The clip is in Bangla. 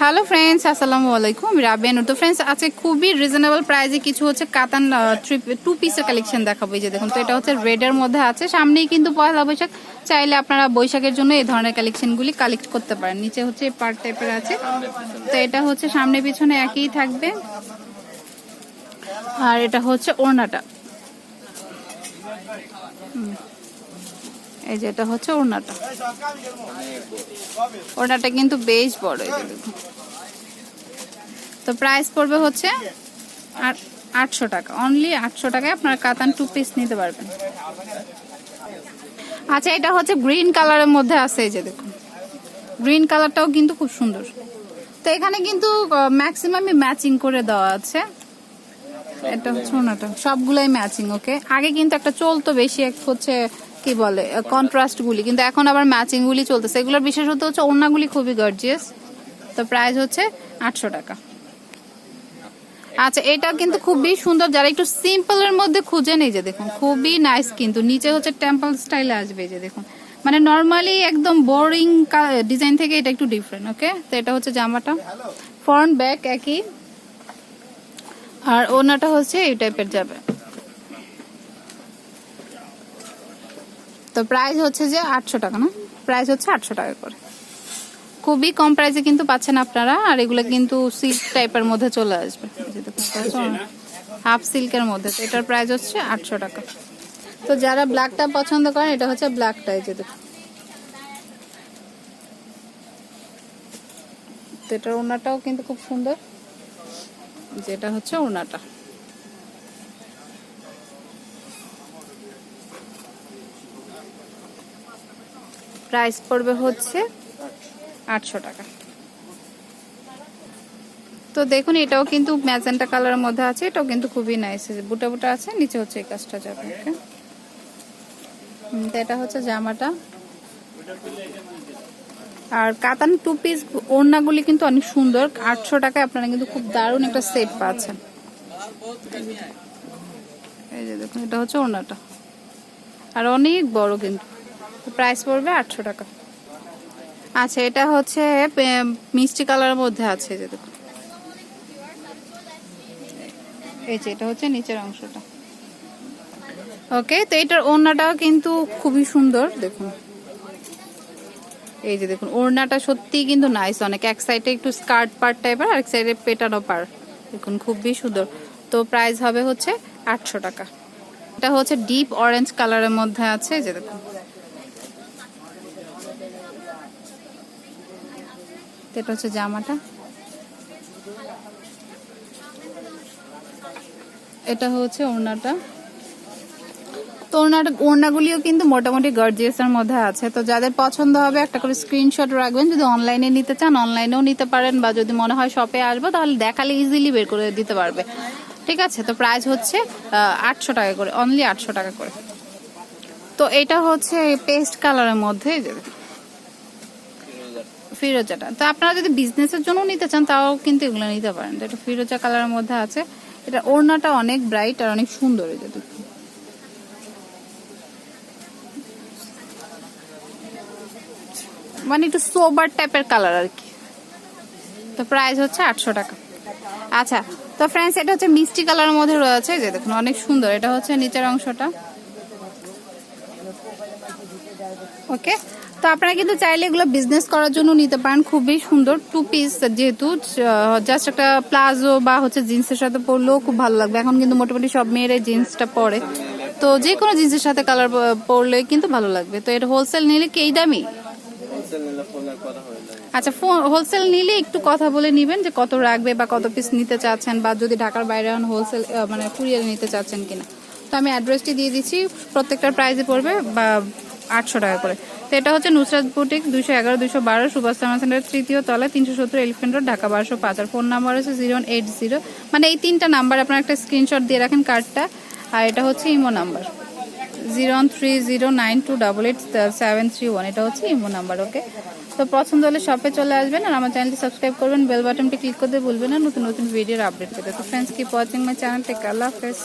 হ্যালো ফ্রেন্ডস আসসালামু আলাইকুম রাবিয়া তো ফ্রেন্ডস আজকে খুবই রিজনেবল প্রাইসে কিছু হচ্ছে কাতান টু পিসের কালেকশন দেখাবো। এই যে দেখুন, তো এটা হচ্ছে রেডের মধ্যে আছে। সামনেই কিন্তু পয়লা বৈশাখ। চাইলে আপনারা বৈশাখের জন্য এই ধরনের কালেকশনগুলি কালেক্ট করতে পারেন। নিচে হচ্ছে পার্ট টাইপের আছে। তো এটা হচ্ছে সামনে পিছনে একই থাকবে। আর এটা হচ্ছে ওড়নাটা। এই যে এটা হচ্ছে ওড়নাটা। ওড়নাটা কিন্তু বেশ বড় এই দেখুন। তো প্রাইস পড়বে হচ্ছে আট- আটশো টাকা। অনলি আটশো টাকায় আপনারা কাতান টু পিস নিতে পারবেন। আচ্ছা এটা হচ্ছে গ্রিন কালারের মধ্যে আছে এই যে দেখুন। গ্রিন কালারটাও কিন্তু খুব সুন্দর। তো এখানে কিন্তু ম্যাক্সিমামই ম্যাচিং করে দেওয়া আছে। এটা হচ্ছে ওনাটা সবগুলাই ম্যাচিং ওকে আগে কিন্তু একটা চলতো বেশি, এক হচ্ছে কি বলে কন্ট্রাস্ট গুলি। কিন্তু এখন আবার ম্যাচিং গুলি চলতেছে। এগুলোর বিশেষত হচ্ছে ওড়নাগুলি খুবই গর্জিয়াস তো প্রাইস হচ্ছে আটশো টাকা। আচ্ছা এটা কিন্তু খুবই সুন্দর। যারা একটু সিম্পল এর মধ্যে খুঁজেন এই যে দেখুন, খুবই নাইস কিন্তু নিচে হচ্ছে টেম্পল স্টাইলে আসবে যে দেখুন। মানে নর্মালি একদম বোরিং ডিজাইন থেকে এটা একটু ডিফারেন্ট ওকে তো এটা হচ্ছে জামাটা। ফ্রন্ট ব্যাক একই। আর ওনাটা হচ্ছে এই টাইপের যাবে। তো প্রাইস হচ্ছে যে আটশো টাকা, না? প্রাইস হচ্ছে আটশো টাকা করে। খুবই কম প্রাইসে কিন্তু পাচ্ছেন আপনারা, আর এগুলো কিন্তু সিল্ক টাইপের মধ্যে চলে আসবে। হাফ সিল্কের মধ্যে, তো এটার প্রাইস হচ্ছে আটশো টাকা। তো যারা ব্ল্যাকটা পছন্দ করেন, এটা হচ্ছে ব্ল্যাকটা এই যে তো এটার ওনাটাও কিন্তু খুব সুন্দর। যেটা হচ্ছে ওনাটা প্রাইস পড়বে হচ্ছে আটশো টাকা। তো দেখুন এটাও কিন্তু ম্যাজেন্টা কালারের মধ্যে আছে এটাও কিন্তু খুবই নাইস বুটা বুটা আছে নিচে হচ্ছে এই কাজটা যাবে ওকে এটা হচ্ছে জামাটা। আর কাতান টু পিস ওড়নাগুলি কিন্তু অনেক সুন্দর আটশো টাকায় আপনারা কিন্তু খুব দারুণ একটা সেট পাচ্ছেন। এই যে দেখুন এটা হচ্ছে ওড়নাটা। আর অনেক বড় কিন্তু। প্রাইস পড়বে আটশো টাকা। আচ্ছা এটা হচ্ছে মিষ্টি কালারের মধ্যে আছে যে দেখুন। এই যে, এটা হচ্ছে নিচের অংশটা। ওকে, তো এটার ওড়নাটাও কিন্তু খুবই সুন্দর, দেখুন। এই যে দেখুন, ওড়নাটা সত্যিই কিন্তু নাইস অনেক এক সাইডে একটু স্কার্ট পার্ট টাইপের আর এক সাইডে পেটানো পার দেখুন, খুবই সুন্দর। তো প্রাইস হবে হচ্ছে আটশো টাকা। এটা হচ্ছে ডিপ অরেঞ্জ কালারের মধ্যে আছে যে দেখুন। এটা হচ্ছে জামাটা। এটা হচ্ছে ওড়নাটা। তো ওড়নাটা, ওড়নাগুলিও কিন্তু মোটামুটি গর্জিয়াসের মধ্যে আছে। তো যাদের পছন্দ হবে, একটা করে স্ক্রিনশট রাখবেন। যদি অনলাইনে নিতে চান অনলাইনেও নিতে পারেন বা যদি মনে হয় শপে আসব, তাহলে দেখালে ইজিলি বের করে দিতে পারবে। ঠিক আছে? তো প্রাইস হচ্ছে আটশো টাকা করে অনলি আটশো টাকা করে। তো এটা হচ্ছে পেস্ট কালারের মধ্যে ফিরোজাটা তো আপনারা যদি বিজনেসের জন্য নিতে চান, তাও কিন্তু এগুলো নিতে পারেন। তো এটা ফিরোজা কালারের মধ্যে আছে। এটা ওড়নাটা অনেক ব্রাইট আর অনেক সুন্দর যে দেখুন মানে একটু সোবার টাইপের কালার আর কি। তো প্রাইস হচ্ছে আটশো টাকা। আচ্ছা তো ফ্রেন্ডস এটা হচ্ছে মিষ্টি কালারের মধ্যে রয়েছে। যে দেখুন, অনেক সুন্দর। এটা হচ্ছে নিচের অংশটা। ওকে তো আপনারা কিন্তু চাইলে এগুলো বিজনেস করার জন্য নিতে পারেন। খুবই সুন্দর টু পিস যেহেতু জাস্ট একটা প্লাজো বা হচ্ছে জিন্সের সাথে পরলেও খুব ভালো লাগবে। এখন কিন্তু মোটামুটি সব মেয়েরাই জিন্সটা পরে। তো যে কোনো জিন্সের সাথে কালার পরলে কিন্তু ভালো লাগবে। তো এটা হোলসেল নিলে কি এই দামি আচ্ছা হোলসেল নিলে একটু কথা বলে নিবেন যে কত রাখবে বা কত পিস নিতে চাচ্ছেন বা যদি ঢাকার বাইরে হন হোলসেল মানে কুরিয়ারে নিতে চাচ্ছেন কিনা। তো আমি অ্যাড্রেসটি দিয়ে দিচ্ছি প্রত্যেকটার প্রাইসে পড়বে বা আটশো টাকা করে। তো এটা হচ্ছে নুসরাত বুটিক দুশো এগারো দুশো বারো, সুভাষ সেন্টার তৃতীয় তলা, তিনশো সত্তর এলিফেন্ট রোড, ঢাকা বারোশো পাঁচ। আর ফোন নাম্বার হচ্ছে জিরো এইট জিরো। মানে এই তিনটা নাম্বার আপনার একটা স্ক্রিনশট দিয়ে রাখেন কার্ডটা। আর এটা হচ্ছে imo number. Zero one three zero nine two double eight seven three one. এটা হচ্ছে ইমো নাম্বার, ওকে? তো পছন্দ হলে শপে চলে আসবেন আর আমার চ্যানেলটি সাবস্ক্রাইব করবেন, বেল বাটনটি ক্লিক করতে ভুলবেন না, নতুন নতুন ভিডিওর আপডেট পেতে। তো friends keep watching my channel take আল্লাহ হাফেজ।